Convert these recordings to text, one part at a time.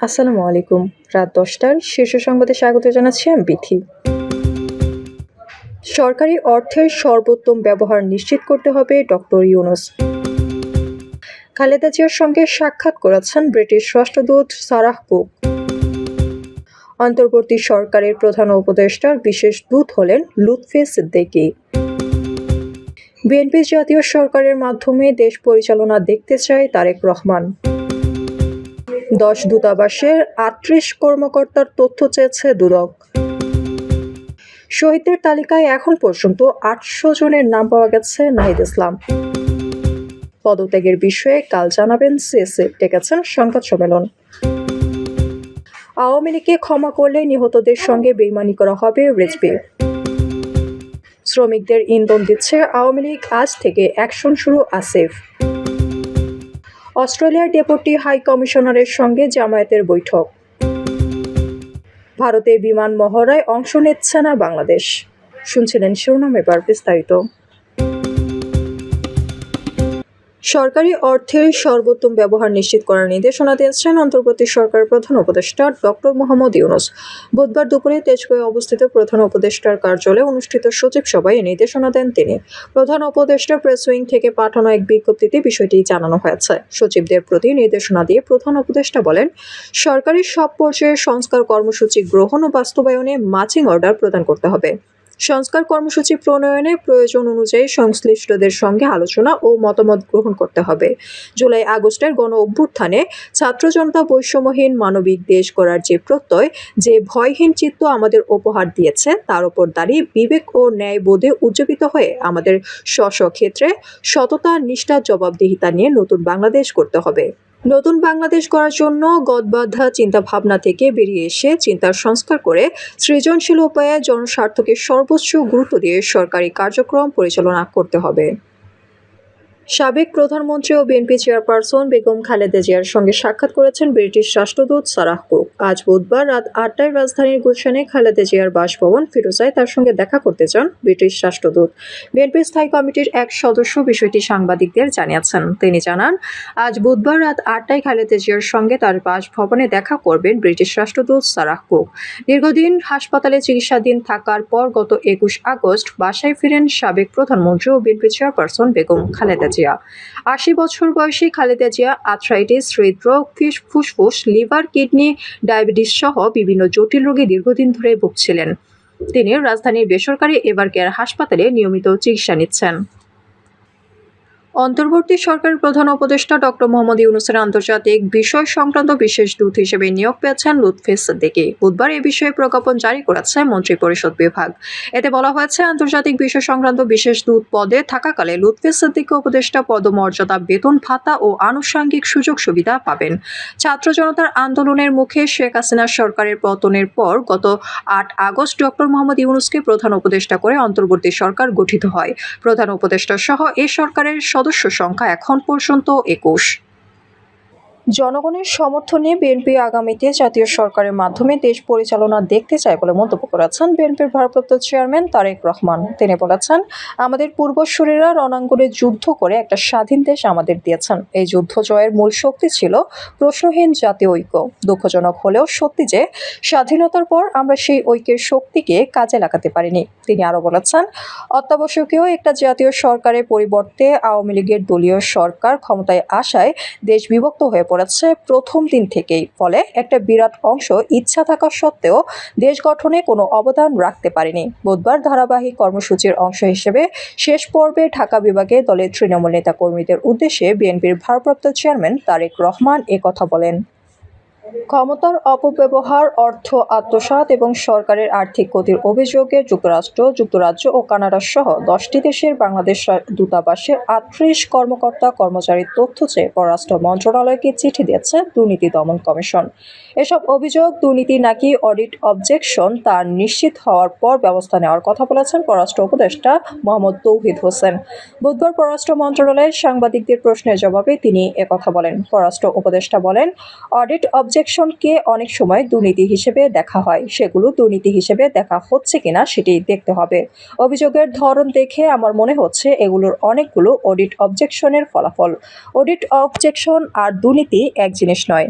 আসসালামু আলাইকুম। রাত দশটার শীর্ষ সংবাদে স্বাগত জানাচ্ছি আমি বিথি। সরকারি অর্থের সর্বোত্তম ব্যবহার নিশ্চিত করতে হবে ডক্টর ইউনুস। খালেদা জিয়ার সঙ্গে সাক্ষাৎ করেছেন ব্রিটিশ রাষ্ট্রদূত সারাহ কুক অন্তর্বর্তী সরকারের প্রধান উপদেষ্টার বিশেষ দূত হলেন লুৎফে সিদ্দিকী বিএনপি জাতীয় সরকারের মাধ্যমে দেশ পরিচালনা দেখতে চায় তারেক রহমান। দশ দূতাবাসের আটত্রিশ কর্মকর্তার তথ্য চেয়েছে দুদক। শহীদদের তালিকায় এখন পর্যন্ত আটশো জনের নাম পাওয়া গেছে নাহিদ ইসলাম। পদত্যাগের বিষয়ে কাল জানাবেন সিএসএ, ডেকেছেন সংবাদ সম্মেলন। আওয়ামী লীগকে ক্ষমা করলে নিহতদের সঙ্গে বেইমানি করা হবে রেজবে। শ্রমিকদের ইন্ধন দিচ্ছে আওয়ামী লীগ, আজ থেকে অ্যাকশন শুরু আসিফ। অস্ট্রেলিয়ার ডেপুটি হাই কমিশনারের সঙ্গে জামায়াতের বৈঠক। ভারতে বিমান মহড়ায় অংশ নিচ্ছে না বাংলাদেশ। শুনছিলেন শিরোনাম এবার বিস্তারিত। সরকারি অর্থের সর্বোত্তম ব্যবহার নিশ্চিত করার নির্দেশনা দিয়েছেন অন্তর্বর্তী সরকারের প্রধান উপদেষ্টা ডক্টর মোহাম্মদ ইউনুস। বুধবার দুপুরে তেজগাঁয়ে অবস্থিত প্রধান উপদেষ্টার কার্যালয়ে অনুষ্ঠিত সচিব সভায় এই নির্দেশনা দেন তিনি। প্রধান উপদেষ্টা প্রেস উইং থেকে পাঠানো এক বিজ্ঞপ্তিতে বিষয়টি জানানো হয়েছে। সচিবদের প্রতি নির্দেশনা দিয়ে প্রধান উপদেষ্টা বলেন সরকারি সব পর্যায়ে সংস্কার কর্মসূচি গ্রহণ ও বাস্তবায়নে মাচিং অর্ডার প্রদান করতে হবে। সংস্কার কর্মসূচি প্রণয়নে প্রয়োজন অনুযায়ী সংশ্লিষ্টদের সঙ্গে আলোচনা ও মতামত গ্রহণ করতে হবে। জুলাই আগস্টের গণ অভ্যুত্থানে ছাত্র জনতা বৈষম্যহীন মানবিক দেশ করার যে প্রত্যয়, যে ভয়হীন চিত্ত আমাদের উপহার দিয়েছে, তার উপর দাঁড়িয়ে বিবেক ও ন্যায়বোধে উজ্জীবিত হয়ে আমাদের স্ব ক্ষেত্রে সততা, নিষ্ঠা, জবাবদিহিতা নিয়ে নতুন বাংলাদেশ করতে হবে। নতুন বাংলাদেশ করার জন্য গদবাধা চিন্তাভাবনা থেকে বেরিয়ে এসে চিন্তার সংস্কার করে সৃজনশীল উপায়ে জনস্বার্থকে সর্বোচ্চ গুরুত্ব দিয়ে সরকারি কার্যক্রম পরিচালনা করতে হবে। সাবেক প্রধানমন্ত্রী ও বিএনপি চেয়ারপারসন বেগম খালেদা জিয়ার সঙ্গে সাক্ষাৎ করেছেন ব্রিটিশ রাষ্ট্রদূত সারাহ কুক আজ বুধবার রাত আটটায় রাজধানীর গুলশানে খালেদা জিয়ার বাসভবন ফিরোজায় তার সঙ্গে দেখা করতে চান ব্রিটিশ রাষ্ট্রদূত। বিএনপি স্থায়ী কমিটির এক সদস্য বিষয়টি সাংবাদিকদের জানিয়েছেন। তিনি জানান, আজ বুধবার রাত আটটায় খালেদা জিয়ার সঙ্গে তার বাসভবনে দেখা করবেন ব্রিটিশ রাষ্ট্রদূত সারাহ কুক দীর্ঘদিন হাসপাতালে চিকিৎসাধীন থাকার পর গত একুশ আগস্ট বাসায় ফিরেন সাবেক প্রধানমন্ত্রী ও বিএনপি চেয়ারপারসন বেগম খালেদা আশি বছর বয়সী খালেদা জিয়া আর্থ্রাইটিস, হৃদরোগ, ফিস, ফুসফুস, লিভার, কিডনি, ডায়াবেটিস সহ বিভিন্ন জটিল রোগে দীর্ঘদিন ধরে ভুগছিলেন। তিনি রাজধানীর বেসরকারি এভার কেয়ার হাসপাতালে নিয়মিত চিকিৎসা নিচ্ছেন। অন্তর্বর্তী সরকারের প্রধান উপদেষ্টা ডক্টর মোহাম্মদ ইউনুসের আন্তর্জাতিক বিষয় সংক্রান্ত বিশেষ দূত হিসেবে নিয়োগ পেয়েছেন লুৎফে সিদ্দিকী। বুধবার এ বিষয়ে প্রজ্ঞাপন জারি করেছে মন্ত্রী পরিষদ বিভাগ। এতে বলা হয়েছে, আন্তর্জাতিক বিষয় সংক্রান্ত বিশেষ দূত পদে থাকাকালে লুৎফে সিদ্দিকী উপদেষ্টা পদমর্যাদা, বেতন ভাতা ও আনুষঙ্গিক সুযোগ সুবিধা পাবেন। ছাত্র জনতার আন্দোলনের মুখে শেখ হাসিনার সরকারের পতনের পর গত আট আগস্ট ডক্টর মোহাম্মদ ইউনুসকে প্রধান উপদেষ্টা করে অন্তর্বর্তী সরকার গঠিত হয়। প্রধান উপদেষ্টা সহ এ সরকারের সদস্য সংখ্যা এখন পর্যন্ত একুশ। জনগণের সমর্থনে বিএনপি আগামীতে জাতীয় সরকারের মাধ্যমে দেশ পরিচালনা দেখতে চায় বলে মন্তব্য করেছেন বিএনপির ভারপ্রাপ্ত চেয়ারম্যান তারেক রহমান। তিনি বলেছেন, আমাদের পূর্বসূরীরা রণাঙ্গনে যুদ্ধ করে একটা স্বাধীন দেশ আমাদের দিয়েছেন। এই যুদ্ধ জয়ের মূল শক্তি ছিল প্রশ্নহীন জাতীয় ঐক্য। দুঃখজনক হলেও সত্যি যে, স্বাধীনতার পর আমরা সেই ঐক্যের শক্তিকে কাজে লাগাতে পারিনি। তিনি আরও বলেছেন, অত্যাবশ্যকীয় একটা জাতীয় সরকারের পরিবর্তে আওয়ামী লীগের দলীয় সরকার ক্ষমতায় আসায় দেশ বিভক্ত হয়ে পড়েছে প্রথম দিন থেকেই। ফলে একটা বিরাট অংশ ইচ্ছা থাকা সত্ত্বেও দেশ গঠনে কোনো অবদান রাখতে পারেনি। বুধবার ধারাবাহিক কর্মসূচির অংশ হিসেবে শেষ পর্বে ঢাকা বিভাগে দলের তৃণমূল নেতা কর্মীদের উদ্দেশ্যে বিএনপির ভারপ্রাপ্ত চেয়ারম্যান তারেক রহমান কথা বলেন। ক্ষমতার অপব্যবহার, অর্থ আত্মসাৎ এবং সরকারের আর্থিক ক্ষতির অভিযোগে যুক্তরাষ্ট্র, যুক্তরাজ্য ও কানাডা সহ দশটি দেশের বাংলাদেশ দূতাবাসের আটত্রিশ কর্মকর্তা কর্মচারীর তথ্য চেয়ে পররাষ্ট্র মন্ত্রণালয়কে চিঠি দিয়েছে দুর্নীতি দমন কমিশন। এসব অভিযোগ দুর্নীতি নাকি অডিট অবজেকশন তা নিশ্চিত হওয়ার পর ব্যবস্থা নেওয়ার কথা বলেছেন পররাষ্ট্র উপদেষ্টা মোহাম্মদ তৌহিদ হোসেন। বুধবার পররাষ্ট্র মন্ত্রণালয়ের সাংবাদিকদের প্রশ্নের জবাবে তিনি একথা বলেন। পররাষ্ট্র উপদেষ্টা বলেন, অডিট অবজেকশনকে অনেক সময় দুর্নীতি হিসেবে দেখা হয়। সেগুলো দুর্নীতি হিসেবে দেখা হচ্ছে কিনা সেটি দেখতে হবে। অভিযোগের ধরন দেখে আমার মনে হচ্ছে এগুলোর অনেকগুলো অডিট অবজেকশনের ফলাফল। অডিট অবজেকশন আর দুর্নীতি এক জিনিস নয়।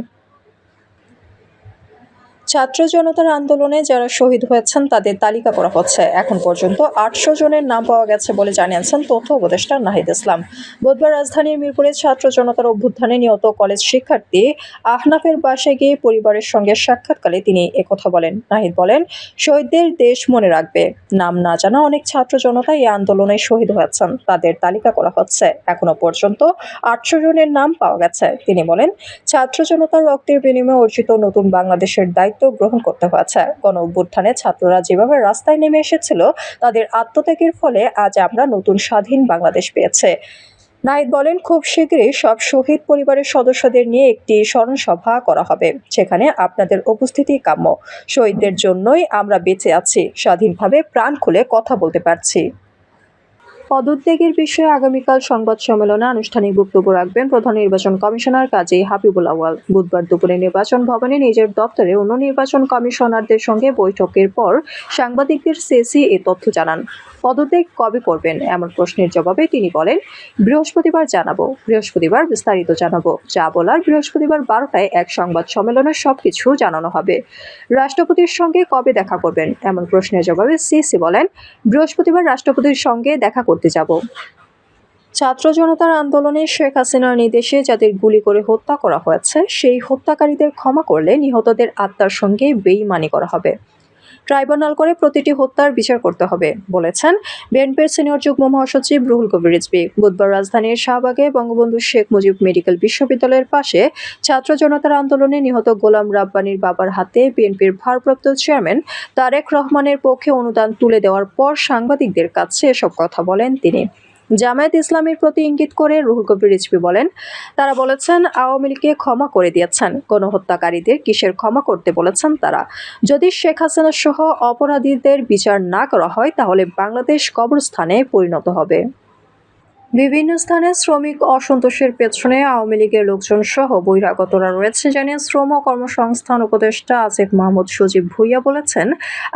ছাত্র জনতার আন্দোলনে যারা শহীদ হয়েছেন, তাদের তালিকা করা হচ্ছে। এখন পর্যন্ত আটশো জনের নাম পাওয়া গেছে বলে জানিয়েছেন তথ্য উপদেষ্টা নাহিদ ইসলাম। বুধবার রাজধানীর মিরপুরে ছাত্র জনতার অভ্যুত্থানে নিহত কলেজ শিক্ষার্থী আহনাফের বাসায় গিয়ে পরিবারের সঙ্গে সাক্ষাৎকালে তিনি একথা বলেন। নাহিদ বলেন, শহীদদের দেশ মনে রাখবে। নাম না জানা অনেক ছাত্র জনতা এই আন্দোলনে শহীদ হয়েছেন। তাদের তালিকা করা হচ্ছে। এখনও পর্যন্ত আটশো জনের নাম পাওয়া গেছে। তিনি বলেন, ছাত্র জনতার রক্তের বিনিময়ে অর্জিত নতুন বাংলাদেশের দায়িত্ব গ্রহণ করতে হয়েছে। গণ অভ্যুত্থানে ছাত্ররা যেভাবে রাস্তায় নেমে এসেছিল, তাদের আত্মত্যাগের ফলে আজ আমরা নতুন স্বাধীন বাংলাদেশ পেয়েছে। নাহিদ বলেন, খুব শীঘ্রই সব শহীদ পরিবারের সদস্যদের নিয়ে একটি স্মরণ সভা করা হবে সেখানে আপনাদের উপস্থিতি কাম্য। শহীদদের জন্যই আমরা বেঁচে আছি, স্বাধীনভাবে প্রাণ খুলে কথা বলতে পারছি। পদত্যাগের বিষয়ে আগামীকাল সংবাদ সম্মেলনে আনুষ্ঠানিক বক্তব্য রাখবেন প্রধান নির্বাচন কমিশনার কাজী হাবিবুল আওয়াল বুধবার দুপুরে নির্বাচন ভবনে নিজের দপ্তরে অন্য নির্বাচন কমিশনারদের সঙ্গে বৈঠকের পর সাংবাদিকদের সিএসি এ তথ্য জানান। পদত্যাগ কবে করবেন? এমন প্রশ্নের জবাবে তিনি বলেন, বৃহস্পতিবার জানাব। বৃহস্পতিবার বিস্তারিত জানাব। যা বলার বৃহস্পতিবার বারোটায় এক সংবাদ সম্মেলনে সবকিছু জানানো হবে। রাষ্ট্রপতির সঙ্গে কবে দেখা করবেন? এমন প্রশ্নের জবাবে সিসি বলেন, বৃহস্পতিবার রাষ্ট্রপতির সঙ্গে দেখা করতে যাব। ছাত্র জনতার আন্দোলনে শেখ হাসিনার নির্দেশে যাদের গুলি করে হত্যা করা হয়েছে, সেই হত্যাকারীদের ক্ষমা করলে নিহতদের আত্মার সঙ্গে বেইমানি করা হবে। ট্রাইব্যুনাল করে প্রতিটি হত্যার বিচার করতে হবে, বলেছেন বিএনপির সিনিয়র যুগ্ম মহাসচিব রুহুল কবির রিজবি বুধবার রাজধানীর শাহবাগে বঙ্গবন্ধু শেখ মুজিব মেডিকেল বিশ্ববিদ্যালয়ের পাশে ছাত্র জনতার আন্দোলনে নিহত গোলাম রাব্বানির বাবার হাতে বিএনপির ভারপ্রাপ্ত চেয়ারম্যান তারেক রহমানের পক্ষে অনুদান তুলে দেওয়ার পর সাংবাদিকদের কাছে এসব কথা বলেন তিনি। জামায়াত ইসলামের প্রতি ইঙ্গিত করে রুহুল কবির রিজভি বলেন, তারা বলেছেন, আওয়ামী লীগকে ক্ষমা করে দিয়েছেন। গণহত্যাকারীদের কিসের ক্ষমা করতে বলেছেন তারা। যদি শেখ হাসিনা সহ অপরাধীদের বিচার না করা হয়, তাহলে বাংলাদেশ কবরস্থানে পরিণত হবে। বিভিন্ন স্থানে শ্রমিক অসন্তোষের পেছনে আওয়ামী লীগের লোকজন সহ বহিরাগতরা রয়েছে জানিয়ে শ্রম কর্মসংস্থান উপদেষ্টা আসিফ মাহমুদ সজীব ভুইয়া বলেছেন,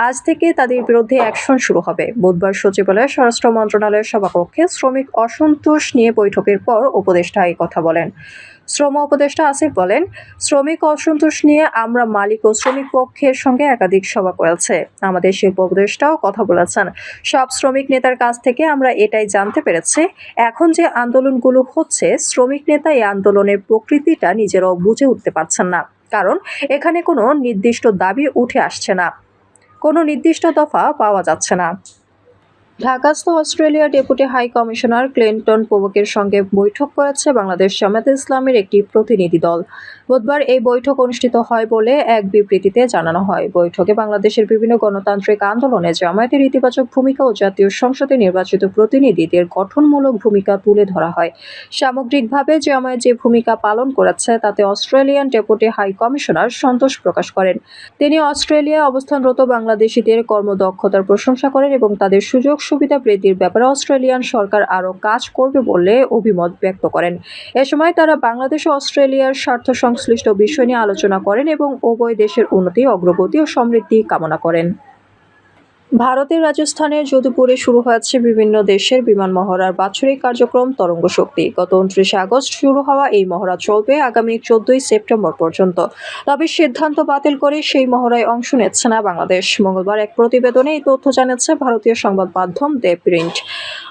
আজ থেকে তাদের বিরুদ্ধে অ্যাকশন শুরু হবে। বুধবার সচিবালয়ে স্বরাষ্ট্র মন্ত্রণালয়ের সভাকক্ষে শ্রমিক অসন্তোষ নিয়ে বৈঠকের পর উপদেষ্টা এই কথা বলেন। শ্রম উপদেষ্টা আসিফ বলেন, শ্রমিক অসন্তোষ নিয়ে আমরা মালিক ও শ্রমিক পক্ষের সঙ্গে একাধিক সভা করেছে। আমাদের শিল্প উপদেষ্টাও কথা বলেছেন। সব শ্রমিক নেতার কাছ থেকে আমরা এটাই জানতে পেরেছি, এখন যে আন্দোলনগুলো হচ্ছে, শ্রমিক নেতা এই আন্দোলনের প্রকৃতিটা নিজেরাও বুঝে উঠতে পারছেন না। কারণ এখানে কোনো নির্দিষ্ট দাবি উঠে আসছে না। কোনো নির্দিষ্ট দফা পাওয়া যাচ্ছে না। ঢাকাস্থ Australia deputy high commissioner Clinton পোবকের সঙ্গে বৈঠক করেছে বাংলাদেশ জামায়াতে ইসলামের একটি প্রতিনিধি দল। বুধবার এই বৈঠক অনুষ্ঠিত হয় বলে এক বিবৃতিতে জানানো হয়। বৈঠকে বাংলাদেশের বিভিন্ন গণতান্ত্রিক আন্দোলনে জামায়াতের ইতিবাচক ভূমিকা ও জাতীয় সংসদে নির্বাচিত প্রতিনিধিদের গঠনমূলক ভূমিকা তুলে ধরা হয়। সামগ্রিকভাবে জামায়াত যে ভূমিকা পালন করেছে, তাতে অস্ট্রেলিয়ান ডেপুটি হাই কমিশনার সন্তোষ প্রকাশ করেন। তিনি অস্ট্রেলিয়ায় অবস্থানরত বাংলাদেশিদের কর্মদক্ষতার প্রশংসা করেন এবং তাদের সুযোগ সুবিধা বৃদ্ধির ব্যাপারে অস্ট্রেলিয়ান সরকার আরও কাজ করবে বলে অভিমত ব্যক্ত করেন। এ সময় তারা বাংলাদেশ ও অস্ট্রেলিয়ার স্বার্থ সংশ্লিষ্ট বিষয় নিয়ে আলোচনা করেন এবং উভয় দেশের উন্নতি, অগ্রগতি ও সমৃদ্ধি কামনা করেন। ভারতের রাজস্থানের যোধপুরে শুরু হয়েছে বিভিন্ন দেশের বিমান মহড়ার বাৎসরিক কার্যক্রম তরঙ্গ শক্তি। গত উনত্রিশে আগস্ট শুরু হওয়া এই মহড়া চলবে আগামী চোদ্দই সেপ্টেম্বর পর্যন্ত। তবে সিদ্ধান্ত বাতিল করে সেই মহড়ায় অংশ নিচ্ছে না বাংলাদেশ। মঙ্গলবার এক প্রতিবেদনে এই তথ্য জানিয়েছে ভারতীয় সংবাদ মাধ্যম দেব প্রিন্ট।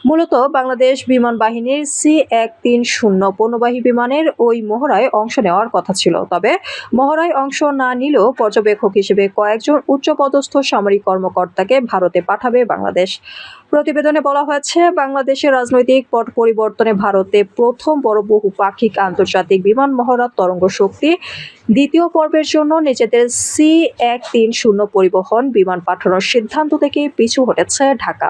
মূলত বাংলাদেশ বিমান বাহিনীর সি এক তিন শূন্য পণ্যবাহী বিমানের ওই মহড়ায় অংশ নেওয়ার কথা ছিল। তবে মহড়ায় অংশ না নিলেও পর্যবেক্ষক হিসেবে কয়েকজন উচ্চপদস্থ সামরিক কর্মকর্তাকে ভারতে পাঠাবে বাংলাদেশ। প্রতিবেদনে বলা হয়েছে, বাংলাদেশের রাজনৈতিক পট পরিবর্তনে ভারতে প্রথম বড় বহুপাক্ষিক আন্তর্জাতিক বিমান মহড়ার তরঙ্গ শক্তি দ্বিতীয় পর্বের জন্য নিজেদের সি এক তিন শূন্য পরিবহন বিমান পাঠানোর সিদ্ধান্ত থেকে পিছু হটেছে ঢাকা।